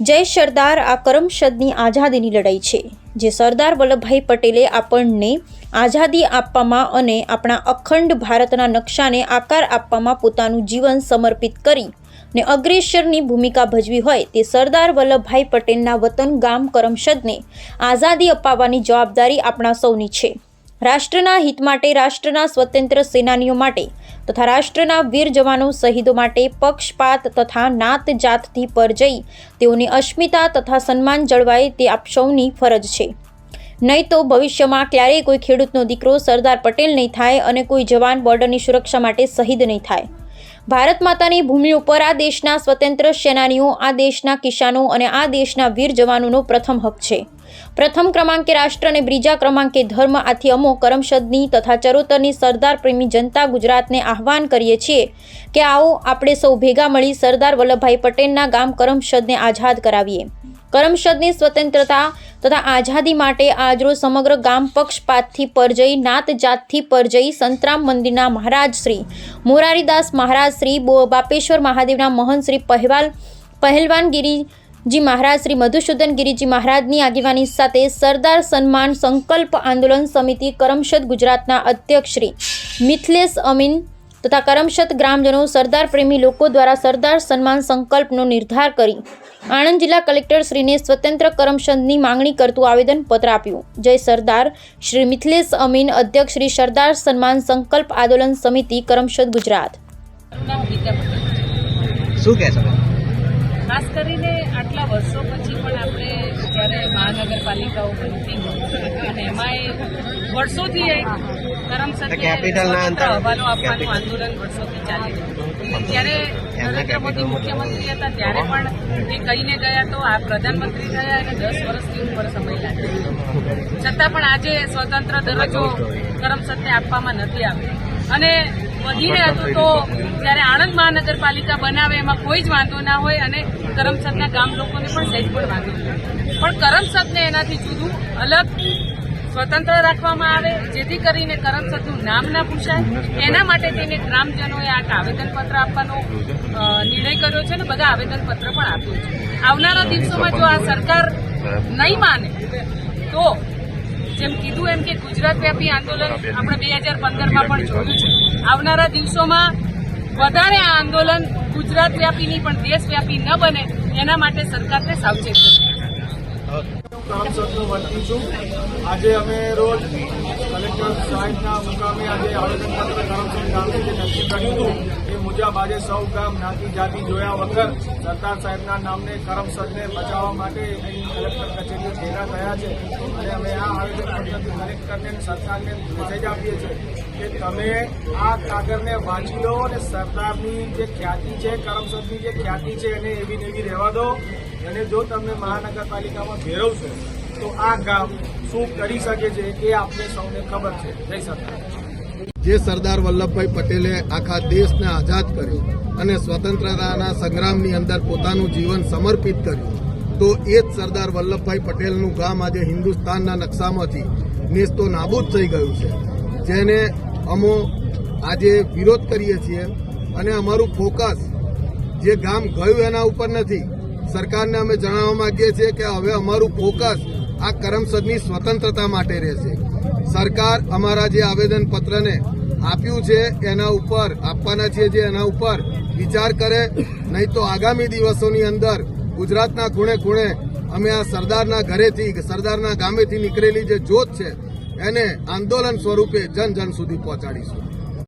જય સરદાર, આ કરમસદની આઝાદીની લડાઈ છે, જે સરદાર વલ્લભભાઈ પટેલે આપણને આઝાદી આપવામાં અને આપણા અખંડ ભારતના નકશાને આકાર આપવામાં પોતાનું જીવન સમર્પિત કરી ને અગ્રેસરની ભૂમિકા ભજવી હોય તે સરદાર વલ્લભભાઈ પટેલના વતન ગામ કરમસદને આઝાદી અપાવવાની જવાબદારી આપણા સૌની છે. રાષ્ટ્રના હિત માટે, રાષ્ટ્રના સ્વતંત્ર સેનાનીઓ માટે તથા રાષ્ટ્રના વીર જવાનો શહીદો માટે પક્ષપાત તથા નાત જાતથી પર જઈ તેઓની અસ્મિતા તથા સન્માન જળવાય તે આપ સૌની ફરજ છે. નહીં તો ભવિષ્યમાં ક્યારેય કોઈ ખેડૂતનો દીકરો સરદાર પટેલ નહીં થાય અને કોઈ જવાન બોર્ડરની સુરક્ષા માટે શહીદ નહીં થાય. ભારત માતાની ભૂમિ ઉપર આ દેશના સ્વતંત્ર સેનાનીઓ, આ દેશના કિસાનો અને આ દેશના વીર જવાનોનો પ્રથમ હક છે. પ્રથમ ક્રમાંકે રાષ્ટ્ર અને બીજા ક્રમાંકે ધર્મ આથી અમો કરમસદની તથા ચરોતરની સરદાર પ્રેમી જનતા ગુજરાતને આહવાન કરીએ છીએ કે આવો આપણે સૌ ભેગા મળી સરદાર વલ્લભભાઈ પટેલના ગામ કરમસદને આઝાદ કરાવીએ. કરમસદની સ્વતંત્રતા તથા આઝાદી માટે આજરોજ સમગ્ર ગામ પક્ષપાતથી પરજઈ નાત જાતથી પરજઈ સંતરામ મંદિરના મહારાજ શ્રી મોરારીદાસ મહારાજ શ્રી બાપેશ્વર મહાદેવના મહંત શ્રી પહેવાલ, પહેલવાનગીરીજી મહારાજ શ્રી મધુસૂદન ગિરિજી મહારાજની આગેવાની સાથે સરદાર સન્માન સંકલ્પ આંદોલન સમિતિ કરમશદ ગુજરાતના અધ્યક્ષ શ્રી મિથલેશ અમીન તથા કરમશત ગ્રામજનો સરદાર પ્રેમી લોકો દ્વારા સરદાર સન્માન સંકલ્પનો નિર્ધાર કરી આણંદ જિલ્લા કલેક્ટર શ્રીને સ્વતંત્ર કરમશદની માંગણી કરતું આવેદનપત્ર આપ્યું. જય સરદાર. શ્રી મિથલેશ અમીન અધ્યક્ષ શ્રી સરદાર સન્માન સંકલ્પ આંદોલન સમિતિ કરમશદ ગુજરાત. શું કહે છે? ખાસ કરીને આટલા વર્ષો પછી પણ આપણે જ્યારે મહાનગરપાલિકાઓ બનતી એમાંય વર્ષોથી એ કરમસદ કેપિટલના અંતર- હવાલો આપવાનું આંદોલન વર્ષોથી ચાલી રહ્યું ત્યારે નરેન્દ્ર મોદી મુખ્યમંત્રી હતા. ત્યારે પણ એ કહીને ગયા તો આ પ્રધાનમંત્રી થયા અને દસ વર્ષથી ઉપર સમય લાગ્યો છતાં પણ આજે સ્વતંત્ર દરજ્જો કરમસદને આપવામાં નથી આવ્યો અને વધીને હતું તો જ્યારે આણંદ મહાનગરપાલિકા બનાવે એમાં કોઈ જ વાંધો ના હોય અને કરમસદના ગામ લોકોને પણ સહેજ પણ વાંધો પણ કરમસદને એનાથી જુદું અલગ સ્વતંત્ર રાખવામાં આવે, જેથી કરીને કરમસદનું નામ ના પૂછાય. એના માટે તેને ગ્રામજનોએ આ આવેદનપત્ર આપવાનો નિર્ણય કર્યો છે અને બધા આવેદનપત્ર પણ આપ્યું છે. આવનારા દિવસોમાં જો આ સરકાર નહીં માને, તો જેમ કીધું એમ કે ગુજરાત વ્યાપી આંદોલન આપણે બે હજાર પંદરમાં પણ જોયું છે. આવનારા દિવસોમાં વધારે આ આંદોલન ગુજરાત વ્યાપીની પણ દેશવ્યાપી ન બને, એના માટે સરકારને સાવચેત કરમસદનો વતી છું. આજે અમે રોજ કલેક્ટર સાહેબના મુકામે આજે આવેદનપત્ર કરમસદ ગામે જે નક્કી કર્યું હતું એ મુજબ આજે સૌ ગામ જ્ઞાતિ જાતિ જોયા વગર સરદાર સાહેબના નામને કરમસદને બચાવવા માટે અહીં કલેક્ટર કચેરીએ ભેગા થયા છે. અને અમે આ આવેદનપત્રથી કલેક્ટરને સરકારને મેસેજ આપીએ છીએ કે તમે આ કાગળને વાંચી લો અને સરદારની જે ખ્યાતિ છે, કરમસદની જે ખ્યાતિ છે એને એવી નેવી રહેવા દો. અને જો તમે મહાનગરપાલિકામાં ભેરવશો તો આ ગામ શું કરી શકે છે એ આપને સૌને ખબર છે. જય સરકાર જે સરદાર વલ્લભભાઈ પટેલે આખા દેશને આઝાદ કર્યો અને સ્વતંત્રતાના સંગ્રામની અંદર પોતાનું જીવન સમર્પિત કર્યું, તો એ જ સરદાર વલ્લભભાઈ પટેલનું ગામ આજે હિન્દુસ્તાનના નકશામાંથી નેસ્તો નાબૂદ થઈ ગયું છે. જેને અમો આજે વિરોધ કરીએ છીએ અને અમારું ફોકસ જે ગામ ગયું એના ઉપર નથી સરકારને અમે જણાવવા માંગીએ છીએ કે હવે અમારું ફોકસ આ કરમસદની સ્વતંત્રતા માટે રહેશે. સરકાર અમારા જે આવેદન પત્રને આપ્યું છે, એના ઉપર, આપવાના છીએ જે એના ઉપર વિચાર કરે, નહીં તો આગામી દિવસોની અંદર ગુજરાતના ખૂણે ખૂણે અમે આ સરદારના ઘરેથી, સરદારના ગામેથી નીકળેલી જે જોત છે, એને આંદોલન સ્વરૂપે જન જન સુધી પહોંચાડીશું.